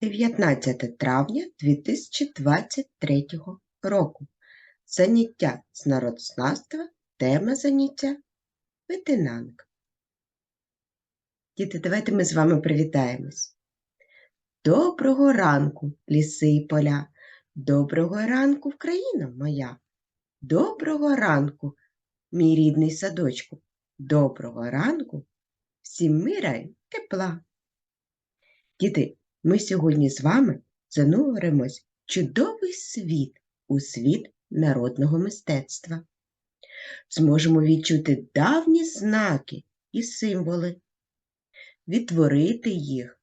19 травня 2023 року. Заняття з народознавства, тема заняття ветенанка. Діти, давайте ми з вами привітаємось. Доброго ранку, ліси і поля. Доброго ранку, Україна моя. Доброго ранку, мій рідний садочку. Доброго ранку, всім мира й тепла. Діти, ми сьогодні з вами зануримось в чудовий світ у світ народного мистецтва. Зможемо відчути давні знаки і символи, відтворити їх,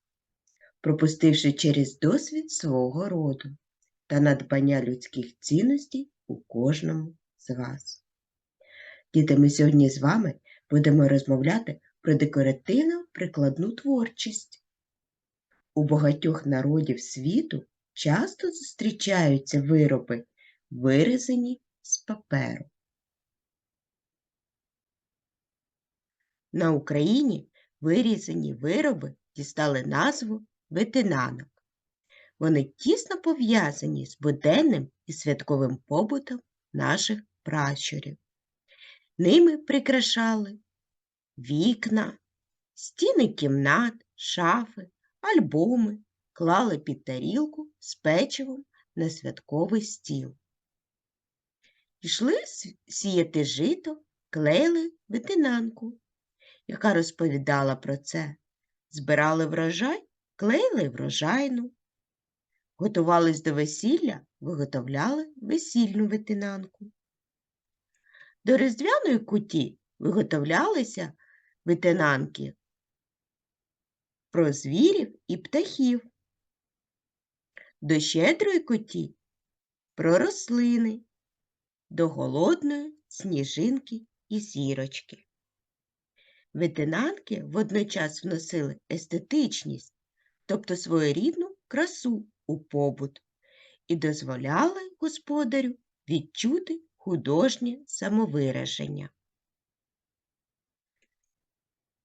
пропустивши через досвід свого роду та надбання людських цінностей у кожному з вас. Діти, ми сьогодні з вами будемо розмовляти про декоративну прикладну творчість. У багатьох народів світу часто зустрічаються вироби, вирізані з паперу. На Україні вирізані вироби дістали назву ветенанок. Вони тісно пов'язані з буденним і святковим побутом наших пращурів. Ними прикрашали вікна, стіни кімнат, шафи, альбоми, клали під тарілку з печивом на святковий стіл. Пішли сіяти жито, клеїли ветенанку, яка розповідала про це. Збирали врожай, клеїли врожайну. Готувались до весілля, виготовляли весільну ветенанку. До різдвяної куті виготовлялися ветенанки про звірів і птахів. До щедрої куті про рослини, до голодної сніжинки і зірочки. Ветенанки водночас вносили естетичність, тобто своєрідну красу у побут, і дозволяли господарю відчути художнє самовираження.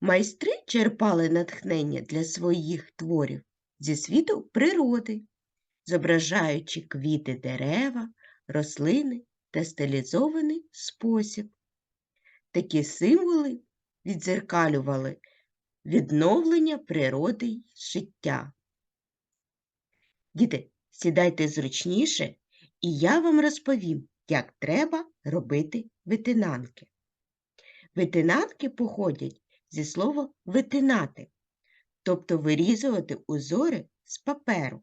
Майстри черпали натхнення для своїх творів зі світу природи, зображаючи квіти дерева, рослини та стилізований спосіб. Такі символи відзеркалювали відновлення природи й життя. Діти, сідайте зручніше, і я вам розповім, як треба робити ветенанки. Ветенанки походять зі слова витинати, тобто вирізувати узори з паперу.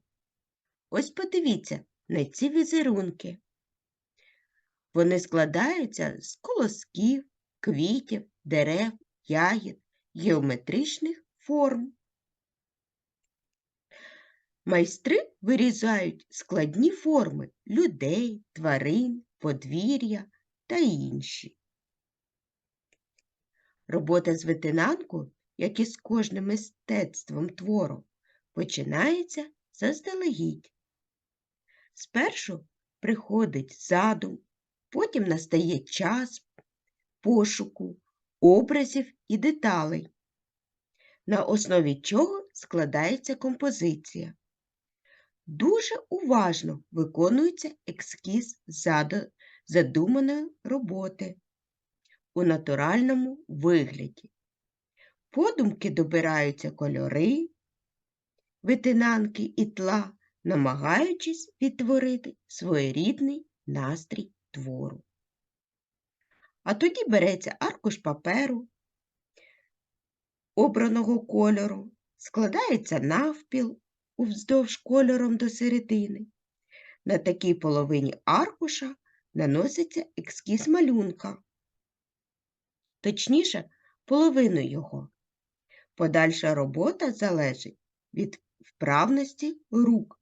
Ось подивіться на ці візерунки. Вони складаються з колосків, квітів, дерев, ягід, геометричних форм. Майстри вирізають складні форми людей, тварин, подвір'я та інші. Робота з ветенанку, як і з кожним мистецтвом твору, починається заздалегідь. Спершу приходить задум, потім настає час пошуку, образів і деталей, на основі чого складається композиція. Дуже уважно виконується екскіз задуманої роботи у натуральному вигляді. Подумки добираються кольори, витинанки і тла, намагаючись відтворити своєрідний настрій твору. А тоді береться аркуш паперу, обраного кольору, складається навпіл уздовж кольором до середини. На такій половині аркуша наноситься екскіз малюнка, точніше, половину його. Подальша робота залежить від вправності рук.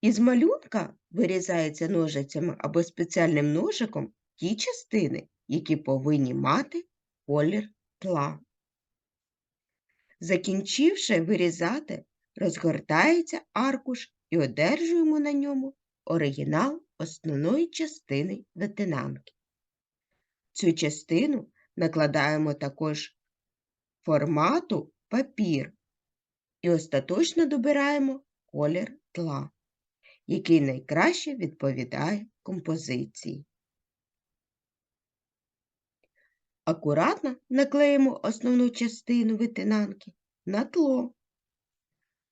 Із малюнка вирізається ножицями або спеціальним ножиком ті частини, які повинні мати колір тла. Закінчивши вирізати, розгортається аркуш і одержуємо на ньому оригінал основної частини ветенанки. Цю частину накладаємо також формату папір і остаточно добираємо колір тла, який найкраще відповідає композиції. Акуратно наклеїмо основну частину витинанки на тло.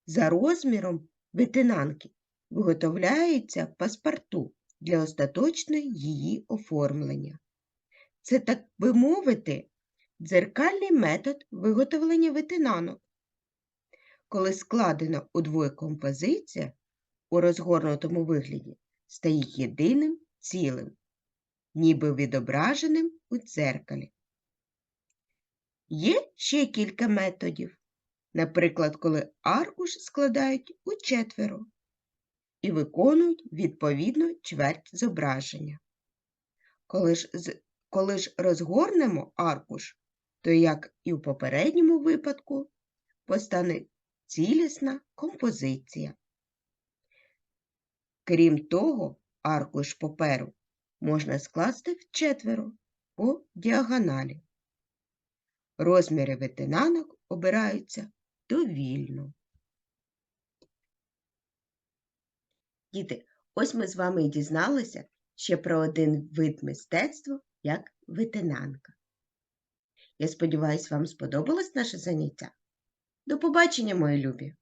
За розміром витинанки виготовляється паспорту для остаточної її оформлення. Це, так би мовити, дзеркальний метод виготовлення витинанок. Коли складена удвоє композиція у розгорнутому вигляді стає єдиним цілим, ніби відображеним у дзеркалі. Є ще кілька методів, наприклад, коли аркуш складають у четверо і виконують відповідно чверть зображення. Коли ж, з- коли ж розгорнемо аркуш, то, як і в попередньому випадку, постане цілісна композиція. Крім того, аркуш паперу можна скласти в четверо по діагоналі. Розміри витинанок обираються довільно. Діти, ось ми з вами і дізналися ще про один вид мистецтва, як ветенанка. Я сподіваюся, вам сподобалось наше заняття. До побачення, мої любі!